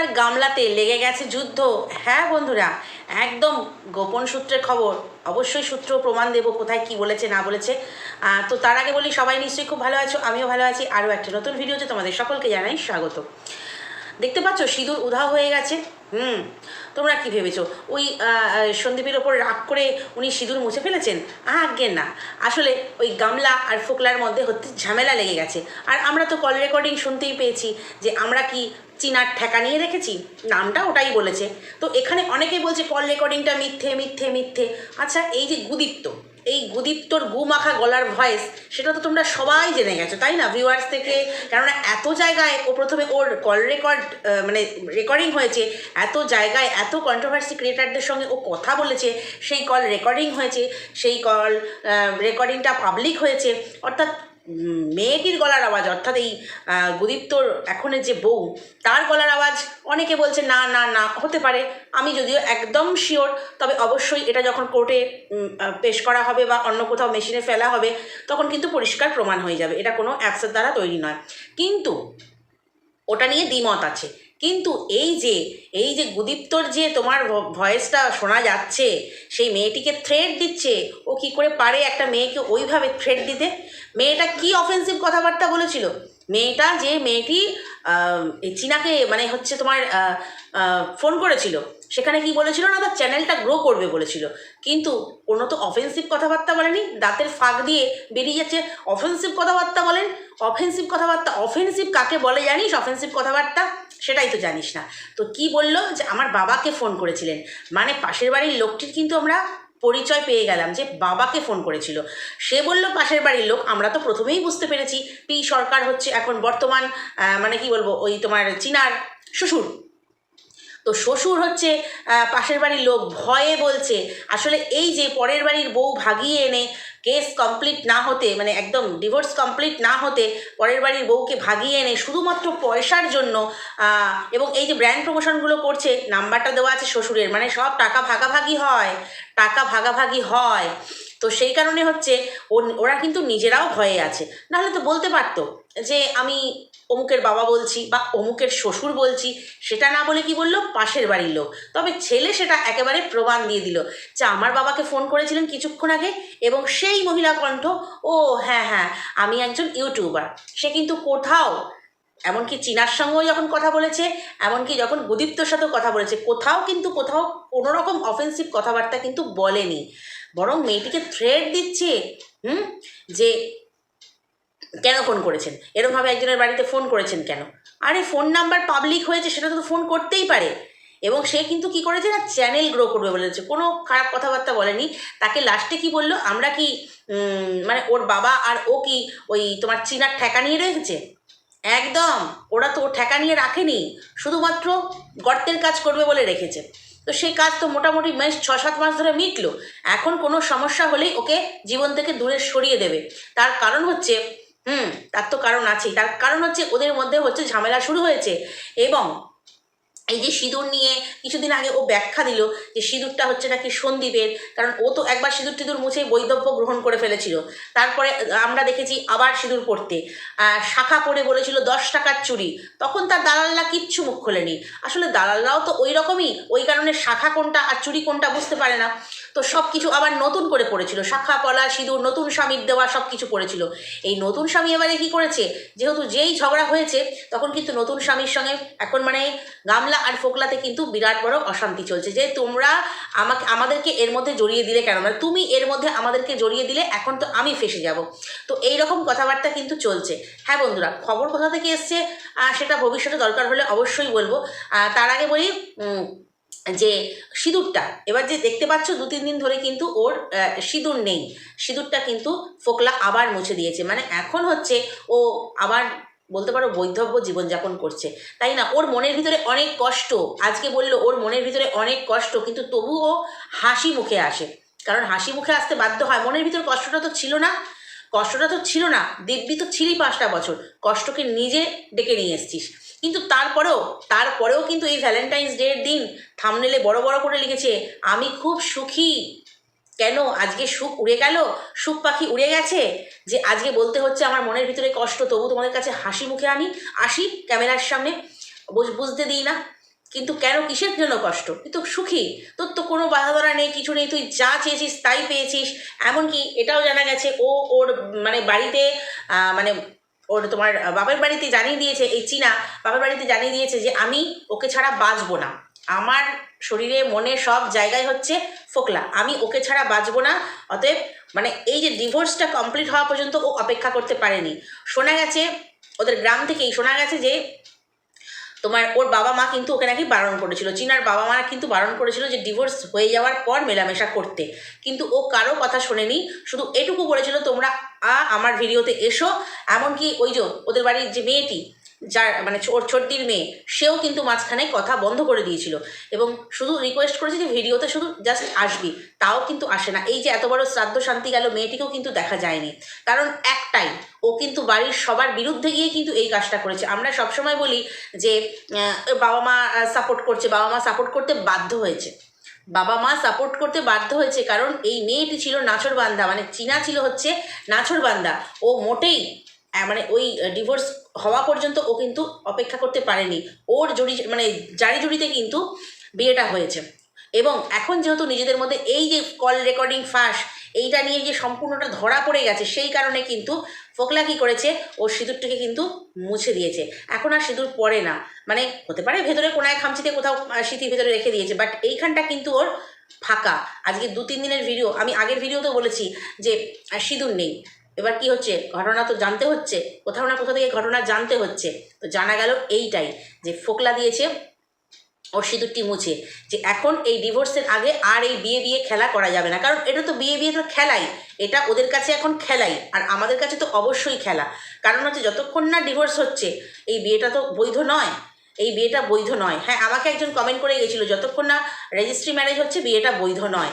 আর গামলাতে লেগে গেছে যুদ্ধ। হ্যাঁ বন্ধুরা, একদম গোপন সূত্রের খবর। অবশ্যই সূত্র প্রমাণ দেবো, কোথায় কি বলেছে, না বলেছে। তো তার আগে বলি, সবাই নিশ্চয়ই খুব ভালো আছো, আমিও ভালো আছি। আরও একটা নতুন ভিডিওতে তোমাদের সকলকে জানাই স্বাগত। দেখতে পাচ্ছ, সিঁদুর উধাও হয়ে গেছে। হুম, তোমরা কি ভেবেছো? ওই সন্দীপের ওপর রাগ করে উনি সিঁদুর মুছে ফেলেছেন? আগে না। আসলে ওই গামলা আর ফোকলার মধ্যে হচ্ছে ঝামেলা লেগে গেছে। আর আমরা তো কল রেকর্ডিং শুনতেই পেয়েছি যে আমরা কি চিনার ঠেকা নিয়ে রেখেছি, নামটা ওটাই বলেছে। তো এখানে অনেকেই বলছে কল রেকর্ডিংটা মিথ্যে মিথ্যে মিথ্যে। আচ্ছা এই যে গুদীপ্ত এই গুদীপ্তর গু মাখা গলার ভয়েস সেটা তো তোমরা সবাই জেনে গেছো, তাই না ভিউয়ার্স থেকে? কেননা এত জায়গায় ও প্রথমে ওর কল রেকর্ড মানে রেকর্ডিং হয়েছে, এত জায়গায় এত কন্ট্রোভার্সি ক্রিয়েটারদের সঙ্গে ও কথা বলেছে, সেই কল রেকর্ডিং হয়েছে, সেই কল রেকর্ডিংটা পাবলিক হয়েছে, অর্থাৎ মেয়েটির গলার আওয়াজ, অর্থাৎ এই গুদীপ্তর এখনের যে বউ, তার গলার আওয়াজ অনেকে বলছে, না না না, হতে পারে। আমি যদিও একদম শিওর তবে অবশ্যই এটা যখন কোর্টে পেশ করা হবে বা অন্য কোথাও মেশিনে ফেলা হবে, তখন কিন্তু পরিষ্কার প্রমাণ হয়ে যাবে। এটা কোনো অ্যাপসের দ্বারা তৈরি নয়। কিন্তু ওটা নিয়ে দ্বিমত আছে। কিন্তু এই যে এই যে গুদীপ্তর যে তোমার ভয়েসটা শোনা যাচ্ছে, সেই মেয়েটিকে থ্রেড দিচ্ছে, ও কি করে পারে একটা মেয়েকে ওইভাবে থ্রেড দিতে? মেয়েটা কি অফেন্সিভ কথাবার্তা বলেছিল? মেয়েটা যে মেয়েটি চীনাকে মানে হচ্ছে তোমার ফোন করেছিল, সেখানে কি বলেছিল না, তার চ্যানেলটা গ্রো করবে বলেছিল। কিন্তু কোনো তো অফেন্সিভ কথাবার্তা বলেনি, দাঁতের ফাঁক দিয়ে বেরিয়ে যাচ্ছে। অফেন্সিভ কথাবার্তা বলেন অফেন্সিভ কথাবার্তা অফেন্সিভ কাকে বলে জানিস? অফেন্সিভ কথাবার্তা? সেটাই তো জানিস না। তো কি বলল? যে আমার বাবাকে ফোন করেছিলেন। মানে পাশের বাড়ির লোকটির কিন্তু আমরা পরিচয় পেয়ে গেলাম যে বাবাকে ফোন করেছিল। সে বলল, পাশের বাড়ির লোক, আমরা তো প্রথমেই বুঝতে পেরেছি। পি সরকার হচ্ছে এখন বর্তমান মানে কি বলব, ওই তোমার চিনার শ্বশুর। তো শ্বশুর হচ্ছে পাশের বাড়ির লোক, ভয়ে বলছে, আসলে এই যে পরের বাড়ির বউ ভাগিয়ে এনে কেস কমপ্লিট না হতে মানে একদম ডিভোর্স কমপ্লিট না হতে পরের বাড়ির বউকে ভাগিয়ে এনে শুধুমাত্র পয়সার জন্য এবং এই যে ব্র্যান্ড প্রমোশনগুলো করছে নাম্বারটা দেওয়া আছে শ্বশুরের মানে সব টাকা ভাগাভাগি হয়, টাকা ভাগাভাগি হয়। তো সেই কারণে হচ্ছে ওরা কিন্তু নিজেরাও ভয়ে আছে। নাহলে তো বলতে পারতো যে আমি অমুকের বাবা বলছি বা অমুকের শ্বশুর বলছি, সেটা না বলে কি বলল? পাশের বাড়ির লোক। তবে ছেলে সেটা একেবারে প্রমাণ দিয়ে দিল যে আমার বাবাকে ফোন করেছিলেন কিছুক্ষণ আগে এবং সেই মহিলা কণ্ঠ, ও হ্যাঁ হ্যাঁ আমি একজন ইউটিউবার। সে কিন্তু কোথাও এমনকি চীনার সঙ্গেও যখন কথা বলেছে, এমনকি যখন গুদীপ্তর সাথেও কথা বলেছে, কোথাও কিন্তু কোথাও কোনো রকম অফেন্সিভ কথাবার্তা কিন্তু বলেনি। বরং মেয়েটিকে থ্রেড দিচ্ছে, হুম? যে কেন ফোন করেছেন? এরকমভাবে একজনের বাড়িতে ফোন করেছেন কেন? আরে ফোন নাম্বার পাবলিক হয়েছে, সেটা তো ফোন করতেই পারে। এবং সে কিন্তু কি করেছে না চ্যানেল গ্রো করবে বলেছে কোনো খারাপ কথাবার্তা বলেনি। তাকে লাস্টে কি বলল? আমরা কি মানে ওর বাবা আর ও কি ওই তোমার চিনার ঠেকা নিয়ে রেখেছে? একদম, ওরা তো ও ঠেকা নিয়ে রাখেনি। শুধুমাত্র গর্তের কাজ করবে বলে রেখেছে। তো সেই কাজ তো মোটামুটি মেস ছ সাত মাস ধরে মিটলো। এখন কোনো সমস্যা হলেই ওকে জীবন থেকে দূরে সরিয়ে দেবে। তার কারণ হচ্ছে, হুম, তার তো কারণ আছেই। তার কারণ হচ্ছে ওদের মধ্যে হচ্ছে ঝামেলা শুরু হয়েছে এবং এই যে সিঁদুর নিয়ে কিছুদিন আগে ও ব্যাখ্যা দিল যে সিঁদুরটা হচ্ছে নাকি সন্দীপের কারণ ও তো একবার সিঁদুর টিঁদুর মুছে বৈধব্য গ্রহণ করে ফেলেছিল। তারপরে আমরা দেখেছি আবার সিঁদুর পড়তে। শাখা পরে বলেছিল দশ টাকার চুরি তখন তার দালালরা কিচ্ছু মুখ খোলেনি। আসলে দালালরাও তো ওই রকমই। ওই কারণে শাখা কোনটা আর চুরি কোনটা বুঝতে পারে না। তো সব কিছু আবার নতুন করে পড়েছিল। শাখা, পলা, সিঁদুর, নতুন স্বামীর দেওয়া সব কিছু পড়েছিল। এই নতুন স্বামী এবারে কি করেছে? যেহেতু যেই ঝগড়া হয়েছে, তখন কিন্তু নতুন স্বামীর সঙ্গে এখন মানে গামলা আর ফোকলাতে কিন্তু বিরাট বড় অশান্তি চলছে যে তোমরা আমাকে, আমাদেরকে এর মধ্যে জড়িয়ে দিলে কেন? মানে তুমি এর মধ্যে আমাদেরকে জড়িয়ে দিলে, এখন তো আমি ফেসে যাব। তো এই রকম কথাবার্তা কিন্তু চলছে। হ্যাঁ বন্ধুরা, খবর কোথা থেকে এসছে? সেটা ভবিষ্যতে দরকার হলে অবশ্যই বলব। তার আগে বলি যে সিঁদুরটা, এবার যে দেখতে পাচ্ছ দু, তিন দিন ধরে কিন্তু ওর সিঁদুর নেই। সিঁদুরটা কিন্তু ফোকলা আবার মুছে দিয়েছে। মানে এখন হচ্ছে ও আবার বলতে পারো বৈধব্য জীবনযাপন করছে। তাই না? ওর মনের ভিতরে অনেক কষ্ট। আজকে বলল, ওর মনের ভিতরে অনেক কষ্ট। কিন্তু তবুও হাসি মুখে আসে। কারণ হাসি মুখে আসতে বাধ্য হয়। মনের ভিতর কষ্টটা তো ছিল না। কষ্টটা তো ছিল না। দিব্যি তো ছিলি পাঁচটা বছর। কষ্টকে নিজে ডেকে নিয়ে এসছিস। কিন্তু তারপরেও তারপরেও কিন্তু এই ভ্যালেন্টাইন্স ডে এর দিন থামনেলে বড় বড় করে লিখেছে, আমি খুব সুখী। কেন? আজকে সুখ উড়ে গেল? সুখ পাখি উড়ে গেছে? যে আজকে বলতে হচ্ছে আমার মনের ভিতরে কষ্ট, তবু তোমাদের কাছে হাসি মুখে আনি। আসি ক্যামেরার সামনে, বুঝ- বুঝতে দিই না। কিন্তু কেন? কিসের জন্য কষ্ট? তুই তো সুখী। তোর তো কোনো বাধা ধরা নেই, কিছু নেই, তুই যা চেয়েছিস তাই পেয়েছিস। এমনকি এটাও জানা গেছে, ও ওর মানে বাড়িতে মানে ওর তোমার বাপের বাড়িতে জানিয়ে দিয়েছে, এই চীনা বাপের বাড়িতে জানিয়ে দিয়েছে যে আমি ওকে ছাড়া বাঁচবো না। আমার শরীরে, মনে সব জায়গায় হচ্ছে ফোকলা। আমি ওকে ছাড়া বাঁচবো না, অতএব মানে এই যে ডিভোর্সটা কমপ্লিট হওয়া পর্যন্ত ও অপেক্ষা করতে পারেনি। শোনা গেছে, ওদের গ্রাম থেকেই শোনা গেছে যে তোমার, ওর বাবা মা কিন্তু ওকে নাকি বারণ করেছিল। চীনার বাবা মারা কিন্তু বারণ করেছিল যে ডিভোর্স হয়ে যাওয়ার পর মেলামেশা করতে। কিন্তু ও কারও কথা শোনেনি, শুধু এটুকু বলেছিল তোমরা আ, আমার ভিডিওতে এসো। এমনকি ওই যে ওদের বাড়ির যে মেয়েটি যার মানে ওর ছোট্টির মেয়ে, সেও কিন্তু মাঝখানে কথা বন্ধ করে দিয়েছিল। এবং শুধু রিকোয়েস্ট করেছে যে ভিডিওতে শুধু জাস্ট আসবি, তাও কিন্তু আসে না। এই যে এত বড় শ্রাদ্ধ শান্তি গেল, মেয়েটিকেও কিন্তু দেখা যায়নি। কারণ একটাই, ও কিন্তু বাড়ির সবার বিরুদ্ধে গিয়ে কিন্তু এই কাজটা করেছে। আমরা সবসময় বলি যে বাবা মা সাপোর্ট করছে। বাবা মা সাপোর্ট করতে বাধ্য হয়েছে। বাবা মা সাপোর্ট করতে বাধ্য হয়েছে কারণ এই মেয়েটি ছিল নাছরবান্ধা মানে চীনা ছিল হচ্ছে নাছরবান্ধা ও মোটেই মানে ওই ডিভোর্স হওয়া পর্যন্ত ও কিন্তু অপেক্ষা করতে পারেনি। ওর জড়ি মানে জারি জড়িতে কিন্তু বিয়েটা হয়েছে। এবং এখন যেহেতু নিজেদের মধ্যে এই যে কল রেকর্ডিং ফাঁস, এইটা নিয়ে যে সম্পূর্ণটা ধরা পড়ে গেছে, সেই কারণে কিন্তু ফোকলা কী করেছে ওর সিঁদুরটিকে কিন্তু মুছে দিয়েছে। এখন আর সিঁদুর পরে না। মানে হতে পারে ভেতরে কোনায় খামচিতে কোথাও স্মৃতির ভেতরে রেখে দিয়েছে বাট এইখানটা কিন্তু ওর ফাঁকা। আজকে দু তিন দিনের ভিডিও আমি আগের ভিডিওতেও বলেছি যে সিঁদুর নেই। এবার কি হচ্ছে? ঘটনা তো জানতে হচ্ছে। কোথাও না কোথাও থেকে ঘটনা জানতে হচ্ছে। তো জানা গেল এইটাই যে ফোকলা দিয়েছে ওর সিঁদুরটি মুছে। যে এখন এই ডিভোর্সের আগে আর এই বিয়ে বিয়ে খেলা করা যাবে না। কারণ এটা তো বিয়ে বিয়ে তো খেলাই। এটা ওদের কাছে এখন খেলাই। আর আমাদের কাছে তো অবশ্যই খেলা। কারণ হচ্ছে যতক্ষণ না ডিভোর্স হচ্ছে, এই বিয়েটা তো বৈধ নয়। এই বিয়েটা বৈধ নয়। হ্যাঁ আমাকে একজন কমেন্ট করে গেছিল, যতক্ষণ না রেজিস্ট্রি ম্যারেজ হচ্ছে, বিয়েটা বৈধ নয়।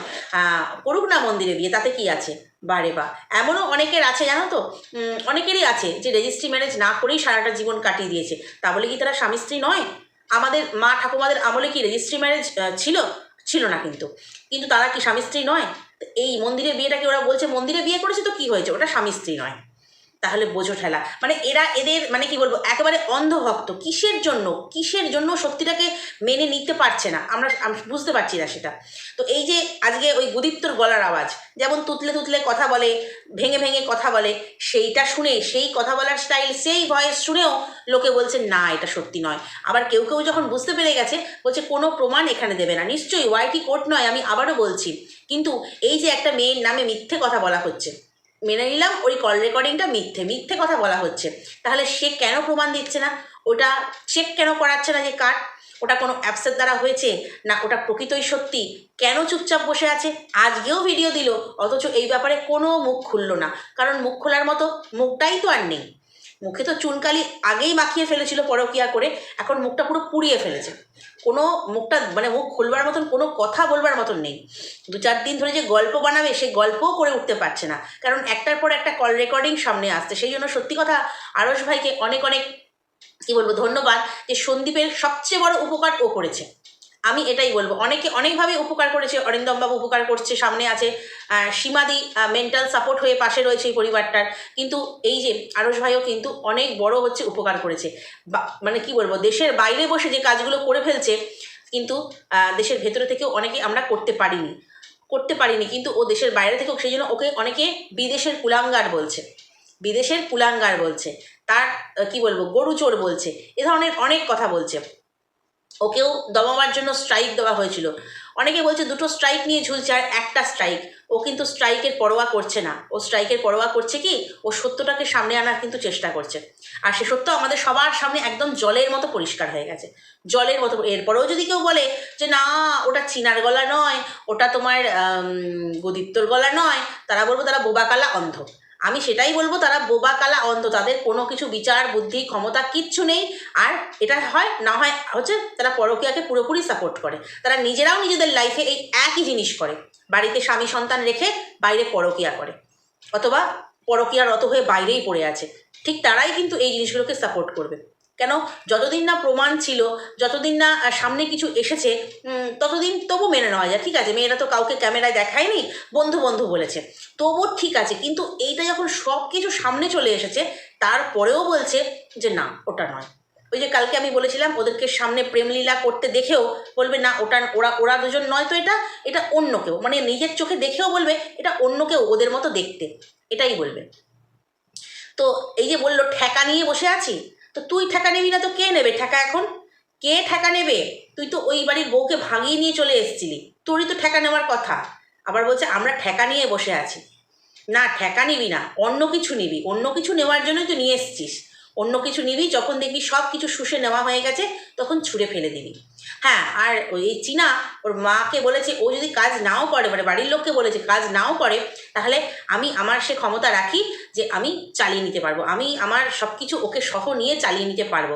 করুক না মন্দিরে বিয়ে, তাতে কি আছে? বারে বা। এমনও অনেকের আছে, জানো তো? অনেকেরই আছে যে রেজিস্ট্রি ম্যারেজ না করেই সারাটা জীবন কাটিয়ে দিয়েছে। তা বলে কি তারা স্বামী স্ত্রী নয়? আমাদের মা ঠাকুমাদের আমলে কি রেজিস্ট্রি ম্যারেজ ছিল? ছিল না কিন্তু। কিন্তু তারা কি স্বামী স্ত্রী নয়? এই মন্দিরে বিয়েটাকে ওরা বলছে, মন্দিরে বিয়ে করেছে তো কি হয়েছে? ওটা স্বামী স্ত্রী নয়। তাহলে বোঝো ঠেলা। মানে এরা এদের মানে কি বলব, একেবারে অন্ধভক্ত। কিসের জন্য? কিসের জন্য সত্যিটাকে মেনে নিতে পারছে না? আমরা বুঝতে পারছি না সেটা। তো এই যে আজকে ওই গুদীপ্তর গলার আওয়াজ, যেমন তুতলে তুতলে কথা বলে, ভেঙে ভেঙে কথা বলে, সেইটা শুনে, সেই কথা বলার স্টাইল সেই ভয়েস শুনেও লোকে বলছে, না, এটা সত্যি নয়। আবার কেউ কেউ যখন বুঝতে পেরে গেছে, বলছে, কোনো প্রমাণ এখানে দেবে না। নিশ্চয়ই ওয়াইটি কোর্ট নয়, আমি আবারও বলছি। কিন্তু এই যে একটা মেয়ের নামে মিথ্যে কথা বলা হচ্ছে মেনে নিলাম, ওই কল রেকর্ডিংটা মিথ্যে মিথ্যে কথা বলা হচ্ছে। তাহলে সে কেন প্রমাণ দিচ্ছে না? ওটা চেক কেন করাচ্ছে না যে কার্ড ওটা কোনো অ্যাপসের দ্বারা হয়েছে? না, ওটা প্রকৃতই সত্যি? কেন চুপচাপ বসে আছে? আজকেও ভিডিও দিল, অথচ এই ব্যাপারে কোনো মুখ খুললো না। কারণ মুখ খোলার মতো মুখটাই তো আর নেই। মুখে তো চুনকালি আগেই মাখিয়ে ফেলেছিল পরকিয়া করে, এখন মুখটা পুরো পুড়িয়ে ফেলেছে। কোনো মুখটা মানে মুখ খুলবার মতন কোনো কথা বলবার মতন নেই। দু চার দিন ধরে যে গল্প বানাবে সেই গল্পও করে উঠতে পারছে না। কারণ একটার পর একটা কল রেকর্ডিং সামনে আসছে। সেই জন্য সত্যি কথা আরস ভাইকে অনেক অনেক, কী বলব, ধন্যবাদ যে সন্দীপের সবচেয়ে বড় উপকার ও করেছে। আমি এটাই বলব। অনেকে অনেকভাবে উপকার করেছে, অরিন্দমবাবু উপকার করছে, সামনে আছে সীমাদি মেন্টাল সাপোর্ট হয়ে পাশে রয়েছে এই পরিবারটার। কিন্তু এই যে আরস ভাইও কিন্তু অনেক বড় হচ্ছে উপকার করেছে। মানে কি বলব, দেশের বাইরে বসে যে কাজগুলো করে ফেলছে, কিন্তু দেশের ভেতরে থেকেও অনেকে আমরা করতে পারিনি। করতে পারিনি, কিন্তু ও দেশের বাইরে থেকেও, সেই জন্য ওকে অনেকে বিদেশের কুলাঙ্গার বলছে। বিদেশের কুলাঙ্গার বলছে। তার কি বলব, গরু চোর বলছে। এ ধরনের অনেক কথা বলছে। ওকেও দমাবার জন্য স্ট্রাইক দেওয়া হয়েছিল। অনেকে বলছে দুটো স্ট্রাইক নিয়ে ঝুলছে আর একটা স্ট্রাইক ও কিন্তু স্ট্রাইকের পরোয়া করছে না। ও স্ট্রাইকের পরোয়া করছে কি? ও সত্যটাকে সামনে আনার কিন্তু চেষ্টা করছে। আর সে সত্য আমাদের সবার সামনে একদম জলের মতো পরিষ্কার হয়ে গেছে। জলের মতো, এরপরেও যদি কেউ বলে যে না, ওটা চিনার গলা নয়, ওটা তোমার গদিত্তর গলা নয়, তারা বলব তারা বোবাকালা অন্ধ। আমি সেটাই বলব, তারা বোবা কালা অন্ত তাদের কোনো কিছু বিচার, বুদ্ধি, ক্ষমতা কিচ্ছু নেই। আর এটা হয়, না হয়, হচ্ছে তারা পরকীয়াকে পুরোপুরি সাপোর্ট করে। তারা নিজেরাও নিজেদের লাইফে এই একই জিনিস করে। বাড়িতে স্বামী সন্তান রেখে বাইরে পরকীয়া করে। অথবা পরকীয়ারত হয়ে বাইরেই পড়ে আছে। ঠিক তারাই কিন্তু এই জিনিসগুলোকে সাপোর্ট করবে। কেন? যতদিন না প্রমাণ ছিল, যতদিন না সামনে কিছু এসেছে ততদিন তবু মেনে নেওয়া যায়। ঠিক আছে, মেয়েরা তো কাউকে ক্যামেরায় দেখায়নি বন্ধু বন্ধু বলেছে। তবু ঠিক আছে, কিন্তু এইটা যখন সব কিছু সামনে চলে এসেছে, তারপরেও বলছে যে না, ওটা নয়। ওই যে কালকে আমি বলেছিলাম, ওদেরকে সামনে প্রেমলীলা করতে দেখেও বলবে, না, ওটা, ওরা ওরা দুজন নয় তো এটা এটা অন্য কেউ। মানে নিজের চোখে দেখেও বলবে, এটা অন্য কেউ, ওদের মতো দেখতে। এটাই বলবে। তো এই যে বলল, ঠেকা নিয়ে বসে আছি? তো তুই ঠেকা নিবি না তো কে নেবে? ঠেকা এখন। কে ঠেকা নেবে? তুই তো ওই বাড়ির বউকে ভাঙিয়ে নিয়ে চলে এসেছিলি। তোরই তো ঠেকা নেওয়ার কথা। আবার বলছে, আমরা ঠেকা নিয়ে বসে আছি। না, ঠেকা নিবি না। অন্য কিছু নিবি। অন্য কিছু নেওয়ার জন্যই তো নিয়ে এসছিস। অন্য কিছু নিবি, যখন দেখবি সব কিছু শুষে নেওয়া হয়ে গেছে, তখন ছুঁড়ে ফেলে দিবি। হ্যাঁ আর ওই চীনা ওর মাকে বলেছে, ও যদি কাজ নাও করে মানে বাড়ির লোককে বলেছে কাজ নাও করে, তাহলে আমি আমার সে ক্ষমতা রাখি যে আমি চালিয়ে নিতে পারব। আমি আমার সব কিছু ওকে সহ নিয়ে চালিয়ে নিতে পারব।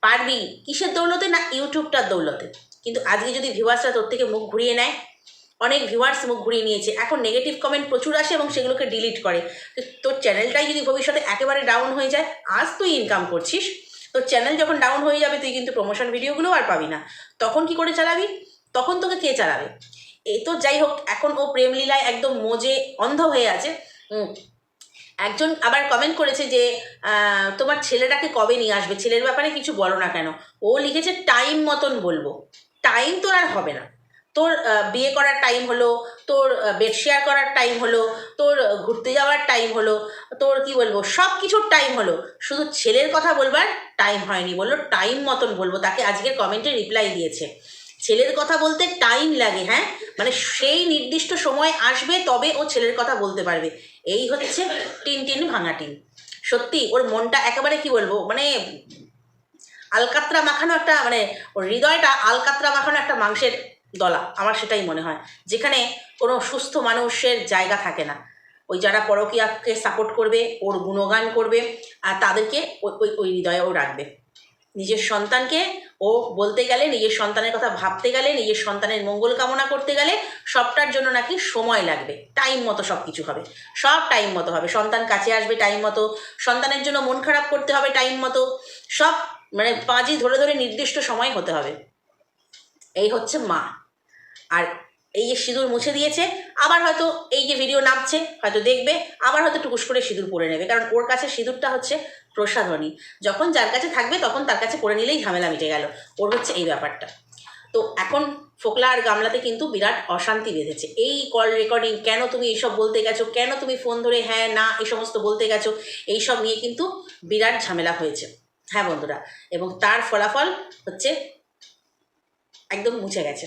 পারবি কিসের দৌলতে না ইউটিউবটার দৌলতে? কিন্তু আজকে যদি ভিউয়ার্সরা তোর থেকে মুখ ঘুরিয়ে নেয় অনেক ভিউয়ার্স মুখ ঘুরিয়ে নিয়েছে। এখন নেগেটিভ কমেন্ট প্রচুর আসে এবং সেগুলোকে ডিলিট করে। তো তোর চ্যানেলটাই যদি ভবিষ্যতে একেবারে ডাউন হয়ে যায়, আজ তুই ইনকাম করছিস। তোর চ্যানেল যখন ডাউন হয়ে যাবে, তুই কিন্তু প্রমোশন ভিডিওগুলো আর পাবি না। তখন কি করে চালাবি? তখন তোকে কে চালাবে? এই তো যাই হোক, এখন ও প্রেমলীলায় একদম মজে অন্ধ হয়ে আছে। একজন আবার কমেন্ট করেছে যে তোমার ছেলেটাকে কবে নিয়ে আসবে? ছেলের ব্যাপারে কিছু বলো না কেন? ও লিখেছে টাইম মতন বলব। টাইম তোর আর হবে না। তোর বিয়ে করার টাইম হলো, তোর বেড শেয়ার করার টাইম হলো, তোর ঘুরতে যাওয়ার টাইম হলো, তোর কি বলব সব কিছুর টাইম হলো। শুধু ছেলের কথা বলবার টাইম হয়নি বলল টাইম মতন বলব, তাকে আজকের কমেন্টে রিপ্লাই দিয়েছে। ছেলের কথা বলতে টাইম লাগে হ্যাঁ? মানে সেই নির্দিষ্ট সময় আসবে, তবে ও ছেলের কথা বলতে পারবে। এই হচ্ছে টিন টিন ভাঙা টিন। সত্যি, ওর মনটা একেবারে কি বলব মানে আলকাত্রা মাখানো একটা মানে ওর হৃদয়টা আলকাত্রা মাখানো একটা মাংসের দলা, আমার সেটাই মনে হয়। যেখানে কোনো সুস্থ মানুষের জায়গা থাকে না। ওই যারা পরকীয়াকে সাপোর্ট করবে, ওর গুণগান করবে, আর তাদেরকে ওই ওই ওই হৃদয়ে ও রাখবে। নিজের সন্তানকে ও বলতে গেলে, নিজের সন্তানের কথা ভাবতে গেলে, নিজের সন্তানের মঙ্গল কামনা করতে গেলে, সবটার জন্য নাকি সময় লাগবে। টাইম মতো সব কিছু হবে। সব টাইম মতো হবে। সন্তান কাছে আসবে টাইম মতো। সন্তানের জন্য মন খারাপ করতে হবে টাইম মতো। সব মানে পাঁচই ধরে ধরে নির্দিষ্ট সময় হতে হবে। এই হচ্ছে মা। আর এই যে সিঁদুর মুছে দিয়েছে, আবার হয়তো এই যে ভিডিও নামছে, হয়তো দেখবে, আবার হয়তো টুকুস করে সিঁদুর পরে নেবে। কারণ ওর কাছে সিঁদুরটা হচ্ছে প্রসাধনী। যখন যার কাছে থাকবে, তখন তার কাছে করে নিলেই ঝামেলা মিটে গেল। ওর হচ্ছে এই ব্যাপারটা। তো এখন ফোকলা আর গামলাতে কিন্তু বিরাট অশান্তি বেঁধেছে। এই কল রেকর্ডিং কেন তুমি এইসব বলতে গেছো? কেন তুমি ফোন ধরে হ্যাঁ না, এই সমস্ত বলতে গেছো? এইসব নিয়ে কিন্তু বিরাট ঝামেলা হয়েছে। হ্যাঁ বন্ধুরা, এবং তার ফলাফল হচ্ছে একদম মুছে গেছে।